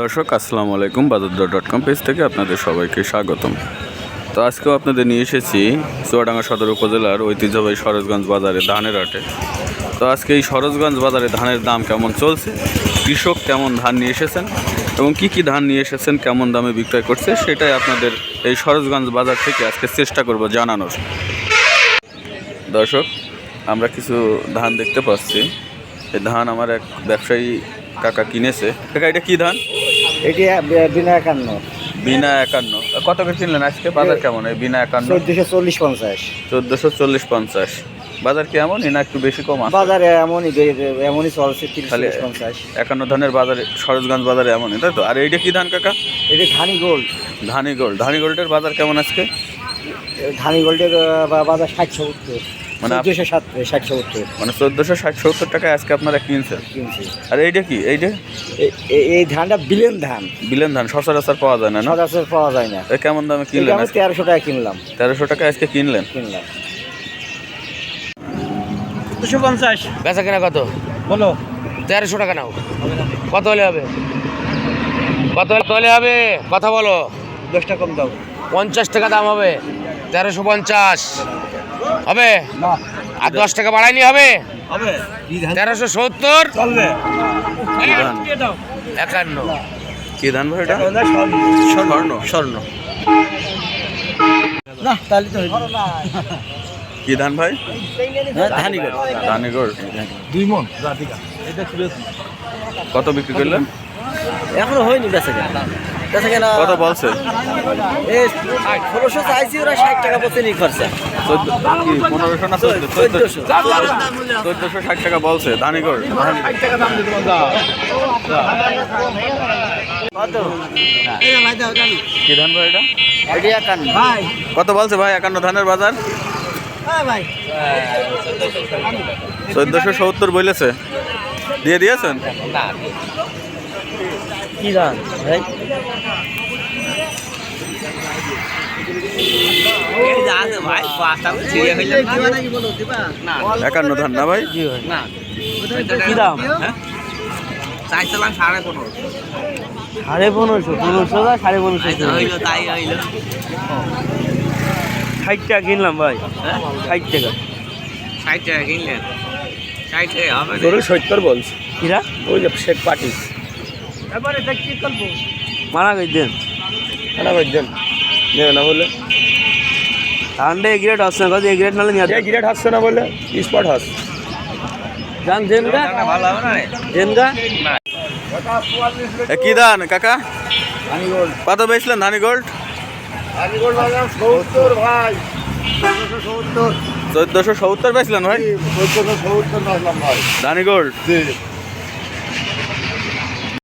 দর্শক, আসসালামু আলাইকুম বাজার ডট কম পেজ থেকে আপনাদের সবাইকে স্বাগতম। তো আজকেও আপনাদের নিয়ে এসেছি চুয়াডাঙ্গা সদর উপজেলার ঐতিহ্যবাহী সরোজগঞ্জ বাজারে ধানের হাটে। তো আজকে এই সরোজগঞ্জ বাজারে ধানের দাম কেমন চলছে? কৃষক কেমন ধান নিয়ে এসেছেন? এবং কি কি ধান নিয়ে এসেছেন? কেমন দামে বিক্রয় করছে? সেটাই আপনাদের এই সরোজগঞ্জ বাজার থেকে আজকে চেষ্টা করব জানানোর। দর্শক, আমরা কিছু ধান দেখতে পাচ্ছি। এই ধান আমার এক ব্যবসায়ী কাকা কিনেছে। কাকা, এটা কী ধান? এটি বিনা একান্ন। বিনা একান্ন। কত করে কিনলেন আজকে? বাজার কেমন এই বিনা একান্ন? চোদ্দশো চল্লিশ পঞ্চাশ। চোদ্দোশো চল্লিশ পঞ্চাশ। বাজার কি এমন না একটু বেশি কম বাজারে এমনই এমনই চলছে খালি- পঞ্চাশ। একান্ন ধানের বাজারে সরোজগঞ্জ বাজারে এমনই তাই তো? আর এইটা কি ধান কাকা? এটি ধানি গোল্ড। ধানি গোল্ড। ধানি গোল্ডের বাজার কেমন আজকে? ধানি গোল্ডের বাজার ষাট সত্তর। মানে চোদ্দশো ষাট সত্তর। মানে চোদ্দোশো ষাট সত্তর টাকায় আজকে আপনারা কিনছেন? কিনছি। আর এইটা কি? এইটা এই ধানটা বিলেন ধান। বিলেন ধান সচরাচর পাওয়া যায় না না? সচরাচর পাওয়া যায় না। কেমন দামে এটা কিনলেন আমি তেরোশো টাকা কিনলাম। তেরোশো টাকা আজকে কিনলেন? কিনলাম। দুশো পঞ্চাশ। বেচা কেনা কত? বলো। তেরোশো টাকা নাও। কত হলে হবে? কত কত হলে হবে? কথা বলো। দশটা কম দাও। পঞ্চাশ টাকা দাম হবে। তেরোশো পঞ্চাশ। হবে? না। আর দশ টাকা বাড়াইনি হবে? হবে। তেরোশো সত্তর? চলবে। একান্ন। কি ধান ভাই এটা? স্বর্ণ। স্বর্ণ। না তাহলে তো কি ধান ভাই? ধানি করে দুই মন কত বিক্রি করলেন? এখনও হয়নি বেচা কত বলছে? এই ষোলোশো চাইছি ওরা ষাট টাকা খরচা। পনেরোশো না চোদ্দশো। চোদ্দশো ষাট টাকা বলছে কি ধান ভাই এটা? কত বলছে ভাই একান্ন ধানের বাজার? হ্যাঁ ভাই। চোদ্দশো সত্তর বলেছে। দিয়ে দিয়েছেন? কি ধান ভাই? একান্ন ধান না ভাই? কি দাম? চাইছিলাম সাড়ে পনেরো। সাড়ে পনেরোশো পনেরোশো না সাড়ে পনেরোশো তাই হইল ষাট টাকা কিনলাম ভাই। ষাট টাকা। ষাট টাকা কিনলেন। ষাট টাকা হবে। তোর সত্তর বলছে। কিরা? ওই যে শেখ পার্টি। মানা করে দেন। না বলছেন নেবে না বলে। ঠান্ডা এগ্রেড আসছে না নালে নিয়ে যে গিরেট হাসছে না বলে স্পট হাস। জান দেন গা? ভালো হবে না দেন গা? কি ধান কাকা? কত বেচলেন ধানি গোল্ড সত্তর ভাই। চোদ্দশো সত্তর বেচলেন ভাই? সত্তর সত্তর ভাই। ধানি গোল্ড